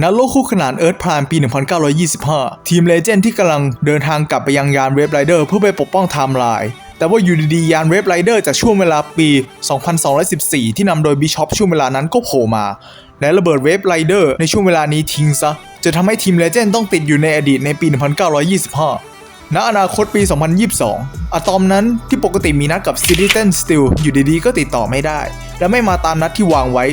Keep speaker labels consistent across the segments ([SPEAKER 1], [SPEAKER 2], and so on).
[SPEAKER 1] ณโลกคู่ขนานเอิร์ธพรามปี 1925 ทีมเลเจนด์ที่กำลังเดินทางกลับไปยังยานเวฟไรเดอร์เพื่อไปปกป้องไทม์ไลน์ แต่ว่าอยู่ดีๆ ยานเวฟไรเดอร์จากช่วงเวลาปี 2214 ที่นำโดยบิชอปช่วงเวลานั้นก็โผล่มา และระเบิดเวฟไรเดอร์ในช่วงเวลานี้ทิ้งซะ จะทำให้ทีมเลเจนด์ต้องติดอยู่ในอดีตในปี 1925 ณ อนาคตปี 2022 อะตอมนั้นที่ปกติมีนัดกับ Citizen Steel อยู่ดีๆ ก็ติดต่อไม่ได้ และไม่มาตามนัดที่วางไว้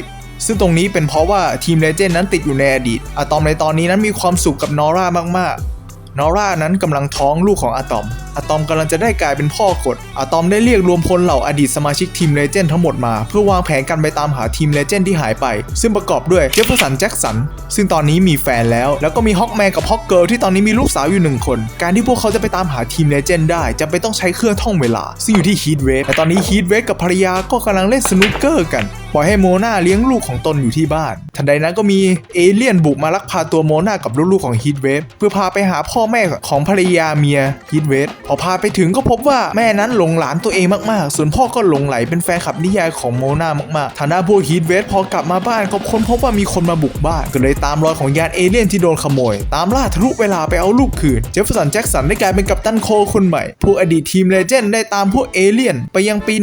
[SPEAKER 1] ซึ่งตรงนี้เป็นเพราะว่าทีมเลเจนด์นั้นติดอยู่ในอดีตอะตอมในตอนนี้นั้นมีความสุขกับนอร่ามากๆ นอร่านั้นกำลังท้องลูกของอะตอม อะตอมกำลังจะได้กลายเป็นพ่อกฎอะตอมได้เรียกรวมพลเหล่าอดีตสมาชิกทีมเลเจนด์ทั้งหมดมา เพื่อวางแผนกันไปตามหาทีมเลเจนด์ที่หายไป ซึ่งประกอบด้วยเจฟเฟอร์สันแจ็คสัน ซึ่งตอนนี้มีแฟนแล้ว แล้วก็มีฮอกแมนกับฮอกเกิร์ลที่ตอนนี้มีลูกสาวอยู่หนึ่งคน การที่พวกเขาจะไปตามหาทีมเลเจนด์ได้จะไปต้องใช้เครื่องท่องเวลา ซึ่งอยู่ที่ฮีทเวฟแต่ตอนนี้ฮีทเวฟกับภรรยาก็กำลังเล่นสนุกเกอร์กันปล่อยให้โมนาเลี้ยงลูกของตนอยู่ที่บ้าน ทันใดนั้นก็มีเอเลี่ยนบุกมาลักพาตัวโมนากับลูกๆของฮีทเวฟเพื่อพาไปหาพ่อแม่ของภรรยาเมียฮีทเวฟพอพาไปถึงก็พบว่าแม่นั้นหลงหลานตัวเองมากๆ ส่วนพ่อก็หลงไหลเป็นแฟนคลับนิยายของโมนามากๆ ฐานะพวกฮีทเวฟพอกลับมาบ้านก็ค้นพบว่ามีคนมาบุกบ้าน ก็เลยตามรอยของยานเอเลี่ยนที่โดนขโมย ตามล่าทะลุเวลาไปเอาลูกคืน เจฟเฟอร์สันแจ็คสันได้กลายเป็นกัปตันโคคนใหม่พวกอดีตทีมเลเจนด์ได้ตามพวกเอเลี่ยนไปยังปี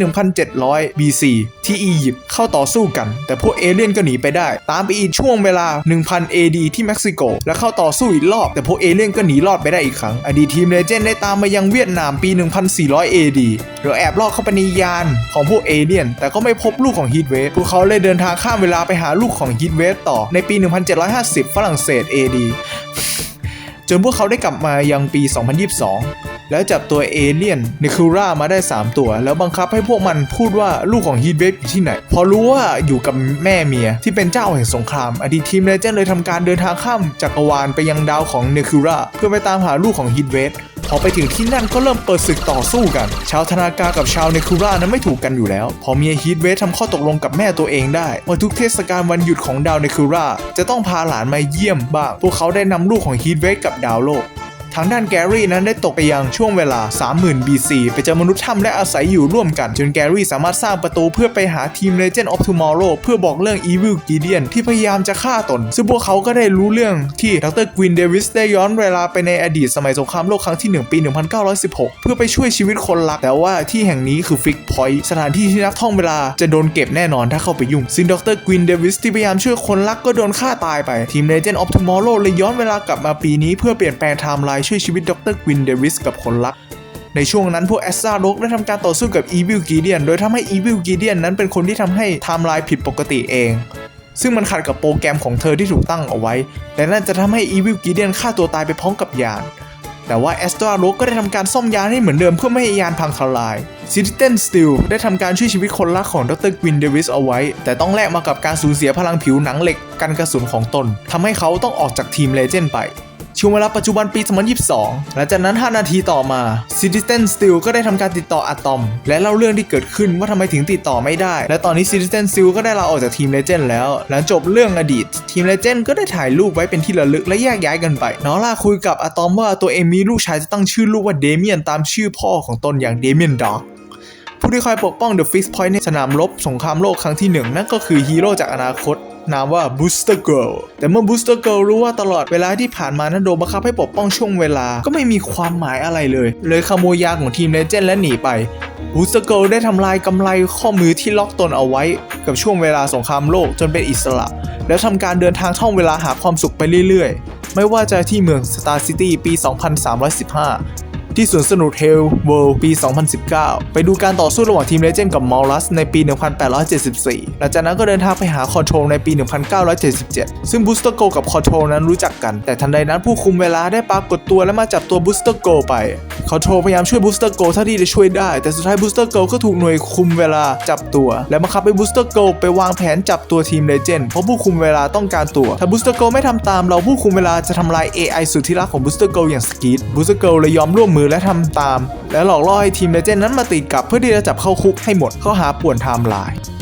[SPEAKER 1] 1700 BC ที่อียิปต์เข้าต่อสู้กัน แต่พวกเอเลี่ยนก็หนีไปได้ ตามไปอีกช่วงเวลา 1000 AD ที่เม็กซิโก และเข้าต่อสู้อีกรอบ แต่พวกเอเลี่ยนก็หนีรอดไปได้อีกครั้ง อดีตทีมเลเจนด์ได้ตามมายังเวียดนามปี 1400 AD โดยแอบลอดเข้าไปในยานของพวกเอเลียน แต่ก็ไม่พบลูกของฮีทเวฟพวกเขาเลยเดินทางข้ามเวลาไปหาลูกของฮีทเวฟต่อในปี 1750 ฝรั่งเศส AD จนพวกเขาได้กลับมายังปี 2022 แล้วจับตัวเอเลี่ยนเนคูร่ามาได้ 3 ตัว แล้วบังคับให้พวกมันพูดว่าลูกของฮีทเวฟอยู่ที่ไหน พอรู้ว่าอยู่กับแม่เมียที่เป็นเจ้าแห่งสงคราม อดีตทีมเลเจนด์เลยทำการเดินทางข้ามจักรวาลไปยังดาวของเนคูร่าเพื่อไปตามหาลูกของฮีทเวฟพอไปถึงที่นั่นก็เริ่มเปิดศึกต่อสู้กัน ชาวธนากากับชาวเนคูรานั้นไม่ถูกกันอยู่แล้ว พอเมียฮีทเวฟทำข้อตกลงกับแม่ตัวเองได้ ว่าทุกเทศกาลวันหยุดของดาวเนคูราจะต้องพาหลานมาเยี่ยมบ้าง พวกเขาได้นำลูกของฮีทเวฟกับดาวโลก ทางด้านแกรี่นั้นได้ตกไปยังช่วงเวลา 30,000 BC ไปเจอมนุษย์ถ้ำและอาศัยอยู่ร่วมกัน จนแกรี่สามารถสร้างประตูเพื่อไปหาทีม Legend of Tomorrow เพื่อบอกเรื่อง Evil Gideon ที่พยายามจะฆ่าตน ซึ่งพวกเขาก็ได้รู้เรื่องที่ดรกวินเดวิสได้ย้อนเวลาไปในอดีตสมัยสงครามโลกครั้งที่ 1 ปี 1916 เพื่อไปช่วยชีวิตคนรัก แต่ว่าที่แห่งนี้คือฟิกพอยต์สถานที่ที่นักท่องเวลาจะโดนเก็บแน่นอนถ้าเข้าไปยุ่ง ซึ่งดรกวินเดวิสที่พยายามช่วยคนรักก็โดนฆ่าตายไปทีม Legend of Tomorrow เลยย้อนเวลากลับมาปีนี้เพื่อเปลี่ยนแปลงไทม์ไลน์ช่วยชีวิตดรกวินเดวิสกับคนรัก ในช่วงนั้นพวกแอสซาโรกได้ทำการต่อสู้กับ Evil Gideon โดยทำให้ Evil Gideon นั้นเป็นคนที่ทำให้ไทม์ไลน์ผิดปกติเอง ซึ่งมันขัดกับโปรแกรมของเธอที่ถูกตั้งเอาไว้ และนั่นจะทำให้ Evil Gideon ฆ่าตัวตายไปพร้อมกับยานแต่ว่าแอสตราโรกก็ได้ทำการซ่อมยานให้เหมือนเดิมเพื่อไม่ให้ยานพังทลาย Citizen Steel ได้ทำการช่วยชีวิตคนรักของดรกวินเดวิสเอาไว้ แต่ต้องแลกมากับการสูญเสียพลังผิวหนังเหล็กกันกระสุนของตนทำให้เขาต้องออกจากทีมเลเจนด์ไป ช่วงเวลาปัจจุบันปี 2022 หลังจากนั้น 5 นาทีต่อมา Citizen Steel ก็ได้ทำการติดต่ออะตอม และเล่าเรื่องที่เกิดขึ้นว่าทำไมถึงติดต่อไม่ได้ และตอนนี้ Citizen Steel ก็ได้ลาออกจากทีม Legend แล้ว หลังจบเรื่องอดีต ทีม Legend ก็ได้ถ่ายรูปไว้เป็นที่ระลึกและแยกย้ายกันไปนอร่าคุยกับอะตอมว่าตัวเองมีลูกชายจะตั้งชื่อลูกว่าเดเมียนตามชื่อพ่อของตนอย่างเดเมียนด็อกผู้ที่คอยปกป้อง The Fist Point ในสนามรบสงครามโลกครั้งที่หนึ่งนั่นก็คือฮีโร่จากอนาคต นามว่า Booster Girl แต่เมื่อ Booster Girl รู้ว่าตลอดเวลาที่ผ่านมานั้นโดนบังคับให้ปกป้องช่วงเวลาก็ไม่มีความหมายอะไรเลย เลยขโมยยาของทีมเลเจนด์และหนีไป Booster Girl ได้ทำลายกำไรข้อมือที่ล็อกตนเอาไว้ กับช่วงเวลาสงครามโลกจนเป็นอิสระ แล้วทำการเดินทางท่องเวลาหาความสุขไปเรื่อยๆ ไม่ว่าจะที่เมือง Star City ปี 2315 ที่สวนสนุกเฮลเวิลด์ปี 2019 ไปดูการต่อสู้ระหว่างทีมเลเจนด์กับมอลลัสในปี 1874 หลังจากนั้นก็เดินทางไปหาคอนโทรลในปี 1977 ซึ่งบูสเตอร์โกกับคอนโทรลนั้นรู้จักกัน แต่ทันใดนั้นผู้คุมเวลาได้ปรากฏตัวและมาจับตัวบูสเตอร์โกไปคอนโทรลพยายามช่วยบูสเตอร์โกเท่าที่จะช่วยได้ แต่สุดท้ายบูสเตอร์โกก็ถูกหน่วยคุมเวลาจับตัว และบังคับให้บูสเตอร์โกไปวางแผนจับตัวทีมเลเจนด์เพราะผู้คุมเวลาต้องการตัว ถ้าบูสเตอร์โกไม่ทำตามเราผู้คุมเวลาจะทำลาย AI สุดที่รักของบูสเตอร์โกอย่างสกีดบูสเตอร์โกเลยยอมร่วมมือและทำตาม และหลอกล่อให้ทีมเลเจนด์นั้นมาติดกับเพื่อที่จะจับเข้าคุกให้หมดข้อหาป่วนไทม์ไลน์